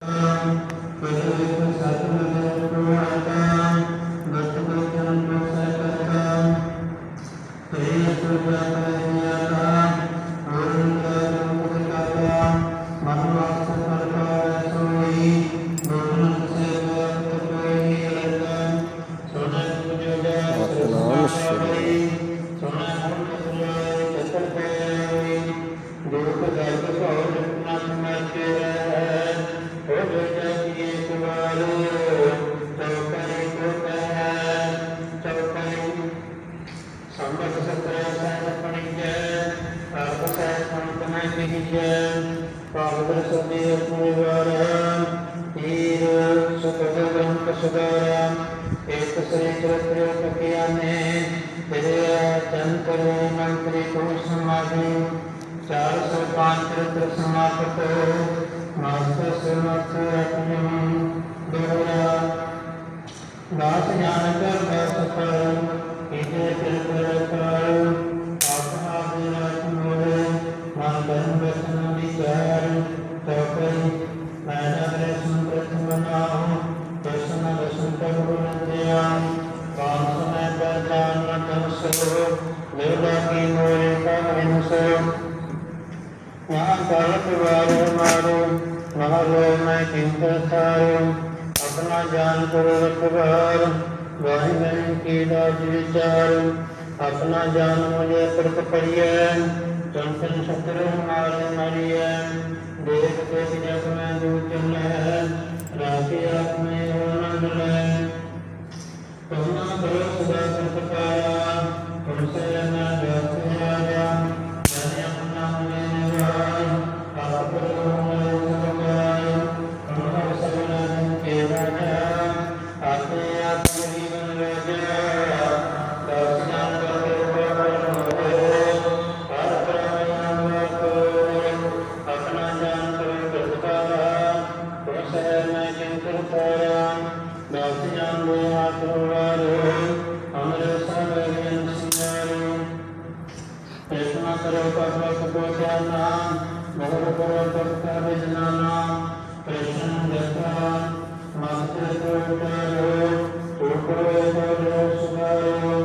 ਸਤਨਾਮ ਗੰਤ ਸੁਦਾਰਾ ਇੱਕ ਸ੍ਰੀ ਚਰਿਤ੍ਰ ਟਕਿਆ ਨੇ ਤੇਰੇ ਚੰਤਰ ਮੰਤਰੀ ਕੋ ਸਮਾਧੀ ਚਾਰ ਸੌ ਪੰਜ ਚਰਿਤ੍ਰ ਸਮਾਪਤ ਮਾਸਟਰ ਸਮਰਥ ਆਪਣੇ ਦੋਹਰਾ ਦਾਸ ਜਾਣ ਕਰ ਦਾਸ ਗਿਆਨ ਕਰੋ ਰਖਵਾਰ ਵਾਹਿਗੁਰੂ ਕੀ ਦਾਤ ਵਿਚਾਰ, ਆਪਣਾ ਜਾਨ ਮੁਝੇ ਪ੍ਰਤ ਕਰੀਐ ਤਨ ਤਨ ਸਤਿਗੁਰੂ ਮਾਰੇ ਮਾਰੀਐ, ਦੇਖ ਕੇ ਜਗ ਮੈਂ ਦੂਤ ਹੈ ਰਾਤੀ ਆਪ ਮੈਂ ਆਨੰਦ ਲੈ ਕਰੁਣਾ ਕਰੋ ਸਦਾ ਸਤਿ ਪਾਇਆ ਤੁਮ ਸੇ ਨਾ ਕਰੋ ਕਰਵਕ ਬੋਧਾਨਾ ਮੋਹਰ ਕਰੋ ਕਰਤਾ ਵਿਜਨਾਨਾ ਕ੍ਰਿਸ਼ਨ ਦਸਤਾ ਮਸਤ ਕਰੋ ਕਰੋ ਕਰੋ ਕਰੋ ਸੁਖਾਇਓ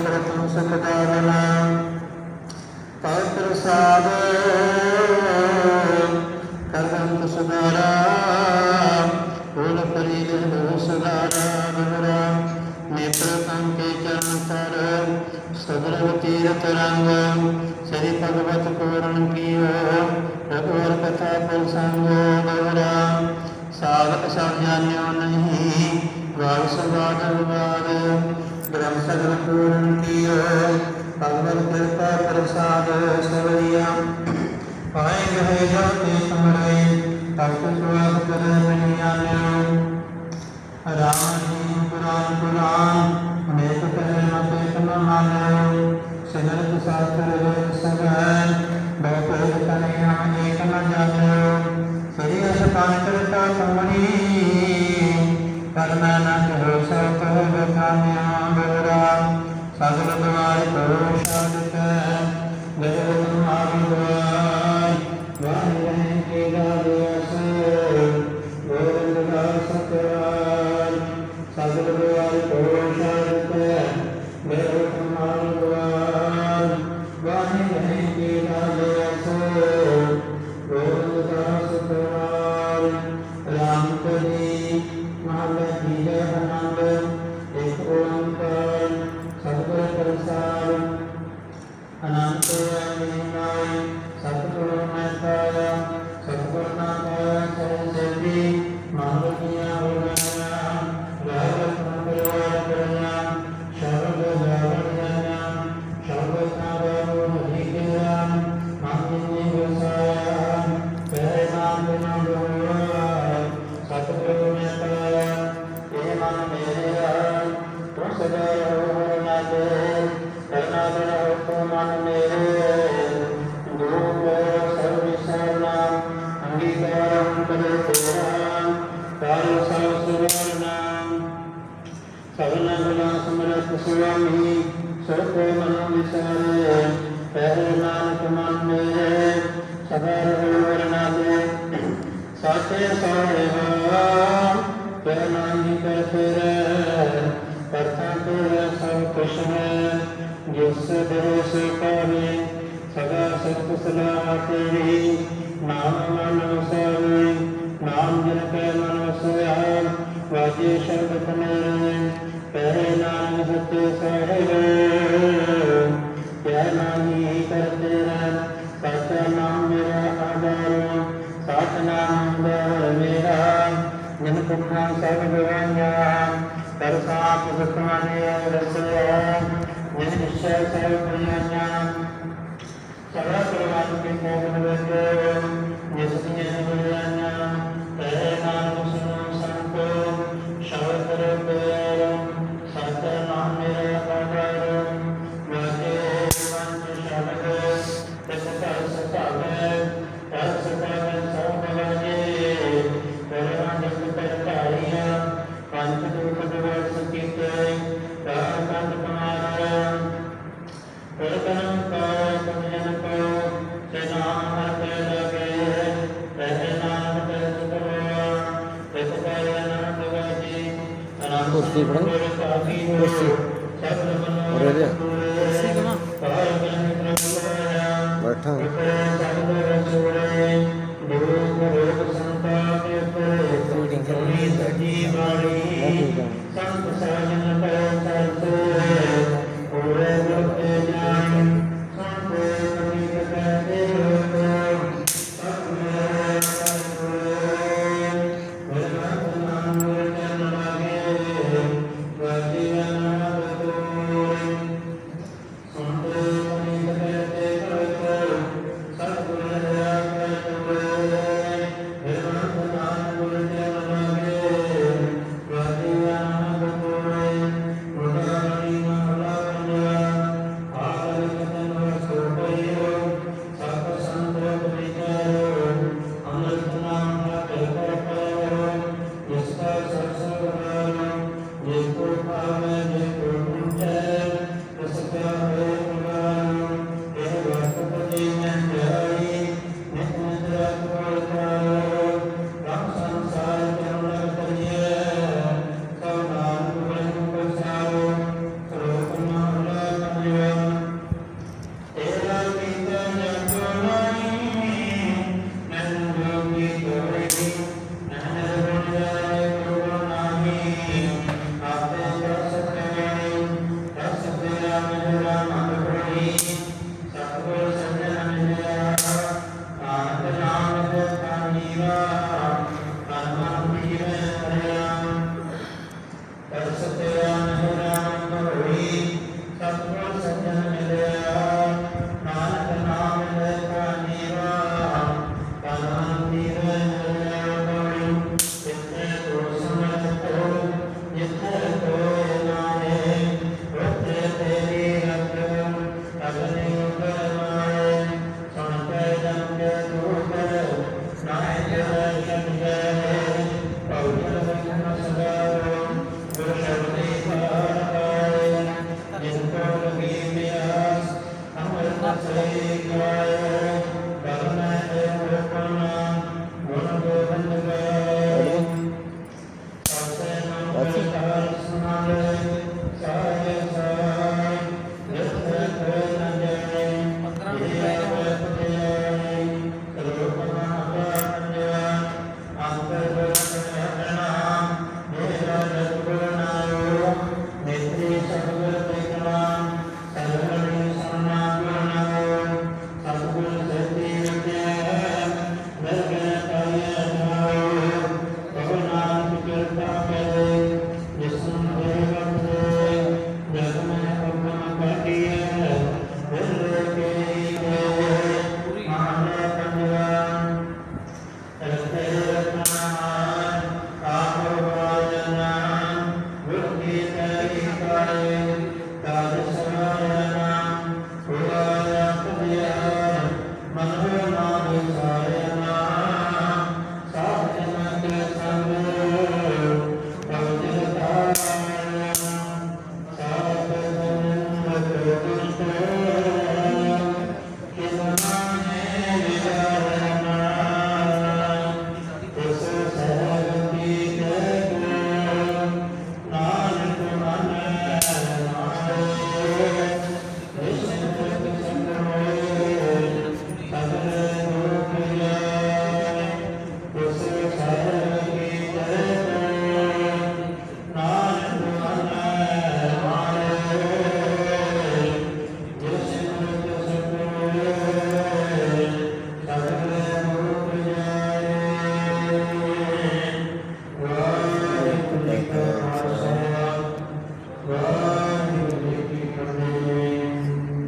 ਪ੍ਰਥਮ ਸੁਖਦਾਨ ਪਾਉ ਪ੍ਰਸਾਦ ਕਰਮ ਸੁਨਾਰਾ ਹੋਲ ਪਰੀ ਹੋ ਸੁਨਾਰਾ ਬਨਰਾ ਨੇਤਰ ਸੰਕੇ ਚਰਨ ਸਰ ਸਦਰ ਤੀਰਥ ਰੰਗ, ਸ੍ਰੀ ਭਗਵਤ ਪੂਰਨ ਕੀਓ ਰਘੁਵਰ ਕਥਾ ਪੁਰ ਸੰਗ ਬਨਰਾ ਸਾਧਕ ਸਭ ਜਾਣਿਓ ਨਹੀਂ ਵਾਰ ਸਵਾਦ ਵਾਰ ਸਗਲ ਪੂਰਨ ਕੀਓ ਭਗਵਤ ਕਿਰਪਾ ਪ੍ਰਸਾਦ ਸਰਵਿਆ ਪਾਏ ਗਏ ਜਾਤੇ ਸਮਰੇ ਤਬ ਸੁਆਦ ਕਰੇ ਮਨਿਆ ਲਿਓ ਰਾਮ ਜੀ ਪੁਰਾਨ ਪੁਰਾਨ ਅਨੇਕ ਕਰੇ ਮਤੇ ਸਮਾਨ ਸਿਮਰਤ ਸਾਸਤਰ ਸਗਨ ਬੈਠੇ ਕਨੇ ਆਨੇ ਕਨਾ ਜਾਣਿਓ ਸਰੀਰ ਸਕਾਂਤਰਤਾ ਸਮਰੀ ਕਰਮੈ ਨ ਕਹਿ ਸਭ ਕਹਿ ਬਖਾਨਿਆ ਬਹਰਾ ਸਗਲ ਦਵਾਰ ਕਰੋ ਸਾਧ ਕੈ ਦੇਵ अनंत ਹੋਰ ਹੋਰ ਨਾ ਕੋਇ ਸਾਚੇ ਸੋਹਣੇ ਹਾਂ ਕਰ ਨਾਮੀ ਕਰ ਫਿਰੈ ਕਰਤਾ ਕੋਇ ਸਭ ਕੁਛ ਹੈ ਜਿਸ ਦੋਸ ਕਰੇ ਸਦਾ ਸਤ ਸਲਾਹ ਤੇਰੀ ਨਾਮ ਮਨ ਸੋਹਣੇ ਨਾਮ ਜਨ ਕੈ ਮਨ ਸੋਇਆ ਵਾਜੇ ਸ਼ਬਦ ਕਨੇ ਪਹਿ ਨਾਮ ਸਤਿ ਸਹਿ सर्वप्रवाद के मोहन वेद com você. Krishna